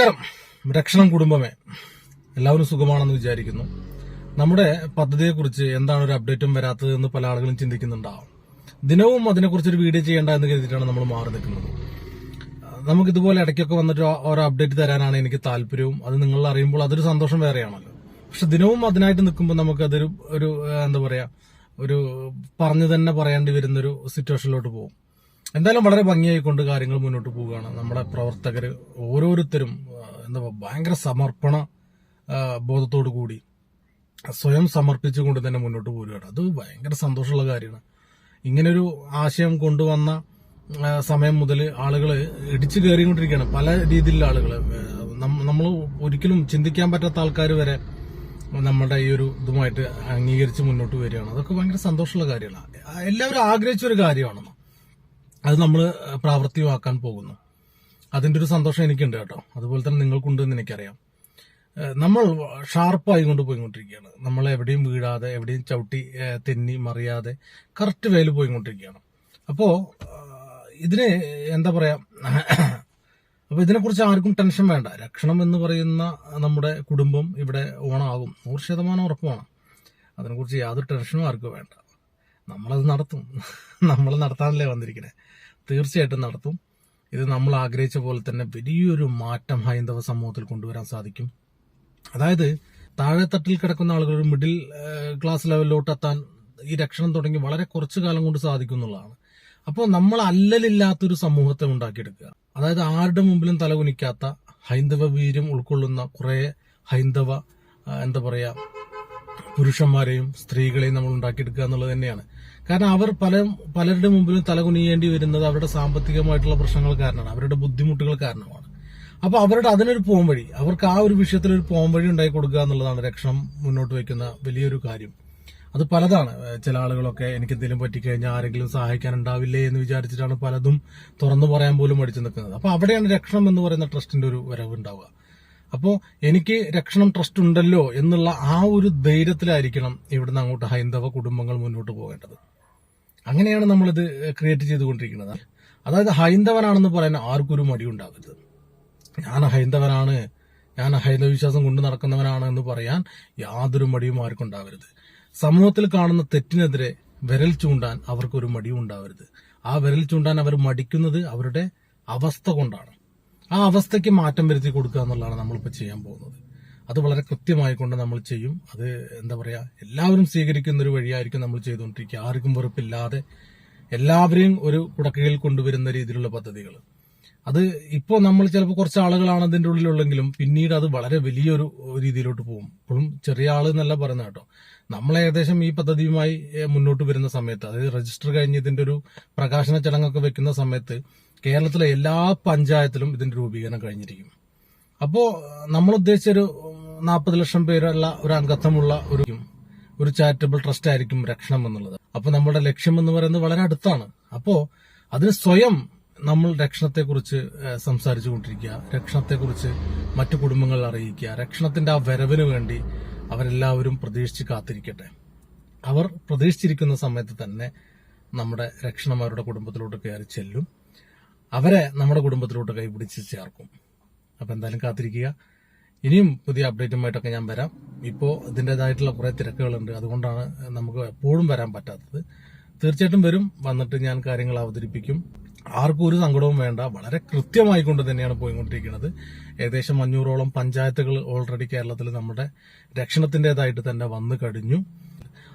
നമസ്കാരം. രക്ഷണം കുടുംബമേ. എല്ലാവരും സുഖമാണെന്ന് വിചാരിക്കുന്നു. നമ്മുടെ പദ്ധതിയെക്കുറിച്ച് എന്താണ് ഒരു അപ്ഡേറ്റും വരാത്തത് എന്ന് പല ആളുകളും ചിന്തിക്കുന്നുണ്ടാവും. ദിനവും അതിനെക്കുറിച്ച് ഒരു വീഡിയോ ചെയ്യേണ്ട എന്ന് കരുതിയിട്ടാണ് നമ്മൾ മാറി നിൽക്കുന്നത്. നമുക്ക് ഇതുപോലെ ഇടയ്ക്കൊക്കെ വന്നിട്ട് ഓരോ അപ്ഡേറ്റ് തരാനാണ് എനിക്ക് താല്പര്യവും. അത് നിങ്ങൾ അറിയുമ്പോൾ അതൊരു സന്തോഷം വേറെയാണല്ലോ. പക്ഷെ ദിനവും അതിനായിട്ട് നിൽക്കുമ്പോൾ നമുക്ക് അതൊരു ഒരു എന്താ പറയാ ഒരു പറഞ്ഞു തന്നെ പറയേണ്ടി വരുന്നൊരു സിറ്റുവേഷനിലോട്ട് പോകും. എന്തായാലും വളരെ ഭംഗിയായി കൊണ്ട് കാര്യങ്ങൾ മുന്നോട്ട് പോവുകയാണ്. നമ്മുടെ പ്രവർത്തകർ ഓരോരുത്തരും എന്താ ഭയങ്കര സമർപ്പണ ബോധത്തോടു കൂടി സ്വയം സമർപ്പിച്ചുകൊണ്ട് തന്നെ മുന്നോട്ട് പോരുകയാണ് അത് ഭയങ്കര സന്തോഷമുള്ള കാര്യമാണ്. ഇങ്ങനൊരു ആശയം കൊണ്ടുവന്ന സമയം മുതൽ ആളുകൾ ഇടിച്ചു കയറിക്കൊണ്ടിരിക്കുകയാണ്. പല രീതിയിലുള്ള ആളുകൾ നമ്മൾ ഒരിക്കലും ചിന്തിക്കാൻ പറ്റാത്ത ആൾക്കാർ വരെ നമ്മുടെ ഈ ഒരു ഇതുമായിട്ട് അംഗീകരിച്ച് മുന്നോട്ട് വരികയാണ്. അതൊക്കെ ഭയങ്കര സന്തോഷമുള്ള കാര്യമാണ്. എല്ലാവരും ആഗ്രഹിച്ച ഒരു കാര്യമാണ് അത് നമ്മൾ പ്രാവർത്തികമാക്കാൻ പോകുന്നു. അതിന്റെ ഒരു സന്തോഷം എനിക്കുണ്ട് കേട്ടോ. അതുപോലെ തന്നെ നിങ്ങൾക്കുണ്ട് എന്ന് എനിക്കറിയാം. നമ്മൾ ഷാർപ്പായി കൊണ്ട് പോയിക്കൊണ്ടിരിക്കുകയാണ്. നമ്മൾ എവിടെയും വീഴാതെ എവിടെയും ചവിട്ടി തെന്നി മറിയാതെ കറക്റ്റ് വേൽ പോയിക്കൊണ്ടിരിക്കുകയാണ്. അപ്പോൾ ഇതിന് എന്താ പറയാ അപ്പോൾ ഇതിനെക്കുറിച്ച് ആർക്കും ടെൻഷൻ വേണ്ട. രക്ഷണം എന്ന് പറയുന്ന നമ്മുടെ കുടുംബം ഇവിടെ ഓണാകും. നൂറ് ശതമാനം ഉറപ്പാണ്. അതിനെക്കുറിച്ച് യാതൊരു ടെൻഷനും ആർക്കും വേണ്ട. നമ്മളത് നടത്തും. നമ്മൾ നടത്താനല്ലേ വന്നിരിക്കണേ. തീർച്ചയായിട്ടും നടത്തും. ഇത് നമ്മൾ ആഗ്രഹിച്ച പോലെ തന്നെ വലിയൊരു മാറ്റം ഹൈന്ദവ സമൂഹത്തിൽ കൊണ്ടുവരാൻ സാധിക്കും. അതായത് താഴെത്തട്ടിൽ കിടക്കുന്ന ആളുകൾ ഒരു മിഡിൽ ക്ലാസ് ലെവലിലോട്ട് എത്താൻ ഈ രക്ഷണം തുടങ്ങി വളരെ കുറച്ചു കാലം കൊണ്ട് സാധിക്കും എന്നുള്ളതാണ് അപ്പോൾ നമ്മൾ അല്ലലില്ലാത്തൊരു സമൂഹത്തെ ഉണ്ടാക്കിയെടുക്കുക. അതായത് ആരുടെ മുമ്പിലും തലകുനിക്കാത്ത ഹൈന്ദവ വീര്യം ഉൾക്കൊള്ളുന്ന കുറെ ഹൈന്ദവ എന്താ പറയാ പുരുഷന്മാരെയും സ്ത്രീകളെയും നമ്മൾ ഉണ്ടാക്കിയെടുക്കുക എന്നുള്ളത് തന്നെയാണ്. കാരണം അവർ പല പലരുടെ മുമ്പിലും തലകുനിയേണ്ടി വരുന്നത് അവരുടെ സാമ്പത്തികമായിട്ടുള്ള പ്രശ്നങ്ങൾ കാരണമാണ്. അവരുടെ ബുദ്ധിമുട്ടുകൾ കാരണമാണ്. അപ്പൊ അവരുടെ അതിനൊരു പോംവഴി അവർക്ക് ആ ഒരു വിഷയത്തിൽ ഒരു പോംവഴി ഉണ്ടാക്കി കൊടുക്കുക എന്നുള്ളതാണ് രക്ഷണം മുന്നോട്ട് വയ്ക്കുന്ന വലിയൊരു കാര്യം. അത് പലതാണ്. ചില ആളുകളൊക്കെ എനിക്ക് എന്തെങ്കിലും പറ്റിക്കഴിഞ്ഞാൽ ആരെങ്കിലും സഹായിക്കാൻ ഉണ്ടാവില്ലേ എന്ന് വിചാരിച്ചിട്ടാണ് പലതും തുറന്നു പറയാൻ പോലും മടിച്ചു നിൽക്കുന്നത്. അപ്പൊ അവിടെയാണ് രക്ഷണം എന്ന് പറയുന്ന ട്രസ്റ്റിന്റെ ഒരു വരവ് ഉണ്ടാവുക. അപ്പോൾ എനിക്ക് രക്ഷണം ട്രസ്റ്റ് ഉണ്ടല്ലോ എന്നുള്ള ആ ഒരു ധൈര്യത്തിലായിരിക്കണം ഇവിടുന്ന് അങ്ങോട്ട് ഹൈന്ദവ കുടുംബങ്ങൾ മുന്നോട്ട് പോകേണ്ടത്. അങ്ങനെയാണ് നമ്മളിത് ക്രിയേറ്റ് ചെയ്തുകൊണ്ടിരിക്കുന്നത്. അതായത് ഹൈന്ദവനാണെന്ന് പറയാൻ ആർക്കും ഒരു മടി ഉണ്ടാകരുത് ഞാൻ ഹൈന്ദവനാണ് ഞാൻ ഹൈന്ദവ വിശ്വാസം കൊണ്ട് നടക്കുന്നവനാണ് എന്ന് പറയാൻ യാതൊരു മടിയും ആർക്കും ഉണ്ടാവരുത് സമൂഹത്തിൽ കാണുന്ന തെറ്റിനെതിരെ വിരൽ ചൂണ്ടാൻ അവർക്കൊരു മടിയും ഉണ്ടാവരുത് ആ വിരൽ ചൂണ്ടാൻ അവർ മടിക്കുന്നത് അവരുടെ അവസ്ഥ കൊണ്ടാണ്. ആ അവസ്ഥയ്ക്ക് മാറ്റം വരുത്തി കൊടുക്കുക എന്നുള്ളതാണ് നമ്മളിപ്പോൾ ചെയ്യാൻ പോകുന്നത്. അത് വളരെ കൃത്യമായി കൊണ്ട് നമ്മൾ ചെയ്യും. അത് എന്താ പറയുക എല്ലാവരും സ്വീകരിക്കുന്ന ഒരു വഴിയായിരിക്കും നമ്മൾ ചെയ്തുകൊണ്ടിരിക്കുക. ആർക്കും വെറുപ്പില്ലാതെ എല്ലാവരെയും ഒരു കുടക്കീഴിൽ കൊണ്ടുവരുന്ന രീതിയിലുള്ള പദ്ധതികൾ. അത് ഇപ്പോൾ നമ്മൾ ചിലപ്പോൾ കുറച്ച് ആളുകളാണ് അതിന്റെ ഉള്ളിലുള്ളെങ്കിലും പിന്നീട് അത് വളരെ വലിയൊരു രീതിയിലോട്ട് പോകും. ഇപ്പോഴും ചെറിയ ആൾ എന്നല്ല പറയുന്നത് കേട്ടോ. നമ്മൾ ഏകദേശം ഈ പദ്ധതിയുമായി മുന്നോട്ട് വരുന്ന സമയത്ത് അതായത് രജിസ്റ്റർ കഴിഞ്ഞ് ഇതിന്റെ ഒരു പ്രകാശന ചടങ്ങൊക്കെ വെക്കുന്ന സമയത്ത് കേരളത്തിലെ എല്ലാ പഞ്ചായത്തിലും ഇതിന്റെ രൂപീകരണം കഴിഞ്ഞിരിക്കും. അപ്പോ നമ്മൾ ഉദ്ദേശിച്ച ഒരു നാൽപ്പത് ലക്ഷം പേരുള്ള ഒരു അംഗത്വമുള്ള ഒരു ഒരു ചാരിറ്റബിൾ ട്രസ്റ്റ് ആയിരിക്കും രക്ഷണം എന്നുള്ളത്. അപ്പൊ നമ്മുടെ ലക്ഷ്യം എന്ന് പറയുന്നത് വളരെ അടുത്താണ്. അപ്പോ അതിന് സ്വയം നമ്മൾ രക്ഷണത്തെക്കുറിച്ച് സംസാരിച്ചു സംസാരിച്ചുകൊണ്ടിരിക്കുക രക്ഷണത്തെക്കുറിച്ച് മറ്റു കുടുംബങ്ങൾ അറിയിക്കുക രക്ഷണത്തിന്റെ ആ വരവിന് വേണ്ടി അവരെല്ലാവരും പ്രതീക്ഷിച്ച് കാത്തിരിക്കട്ടെ. അവർ പ്രതീക്ഷിച്ചിരിക്കുന്ന സമയത്ത് തന്നെ നമ്മുടെ രക്ഷണം അവരുടെ കുടുംബത്തിലോട്ട് കയറി ചെല്ലും. അവരെ നമ്മുടെ കുടുംബത്തിലോട്ട് കൈപിടിച്ച് ചേർക്കും. അപ്പൊ എന്തായാലും കാത്തിരിക്കുക. ഇനിയും പുതിയ അപ്ഡേറ്റുമായിട്ടൊക്കെ ഞാൻ വരാം. ഇപ്പോൾ ഇതിന്റെതായിട്ടുള്ള കുറേ തിരക്കുകളുണ്ട്. അതുകൊണ്ടാണ് നമുക്ക് എപ്പോഴും വരാൻ പറ്റാത്തത്. തീർച്ചയായിട്ടും വരും. വന്നിട്ട് ഞാൻ കാര്യങ്ങൾ അവതരിപ്പിക്കും. ആർക്കും ഒരു സങ്കടവും വേണ്ട. വളരെ കൃത്യമായി കൊണ്ട് തന്നെയാണ് പോയിക്കൊണ്ടിരിക്കുന്നത്. ഏകദേശം അഞ്ഞൂറോളം പഞ്ചായത്തുകൾ ഓൾറെഡി കേരളത്തിൽ നമ്മുടെ രക്ഷണത്തിന്റെതായിട്ട് തന്നെ വന്നു കഴിഞ്ഞു.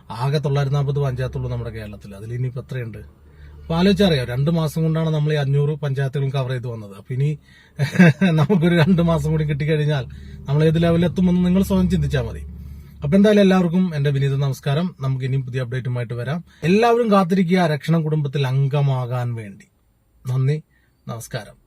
ആകെ തൊള്ളായിരത്തി നാൽപ്പത് പഞ്ചായത്തുള്ളൂ നമ്മുടെ കേരളത്തിൽ. അതിൽ ഇനിയിപ്പോൾ എത്രയുണ്ട്? അപ്പൊ ആലോചിച്ചറിയാം? രണ്ട് മാസം കൊണ്ടാണ് നമ്മൾ ഈ അഞ്ഞൂറ് പഞ്ചായത്തുകളും കവർ ചെയ്ത് വന്നത്. അപ്പൊ ഇനി നമുക്കൊരു രണ്ട് മാസം കൂടി കിട്ടിക്കഴിഞ്ഞാൽ നമ്മൾ ഏത് ലെവലിൽ എത്തുമെന്ന് നിങ്ങൾ സ്വയം ചിന്തിച്ചാൽ മതി. അപ്പൊ എന്തായാലും എല്ലാവർക്കും എന്റെ വിനീത നമസ്കാരം. നമുക്ക് ഇനിയും പുതിയ അപ്ഡേറ്റുമായിട്ട് വരാം. എല്ലാവരും കാത്തിരിക്കുക. രക്ഷണം കുടുംബത്തിൽ അംഗമാകാൻ വേണ്ടി. നന്ദി. നമസ്കാരം.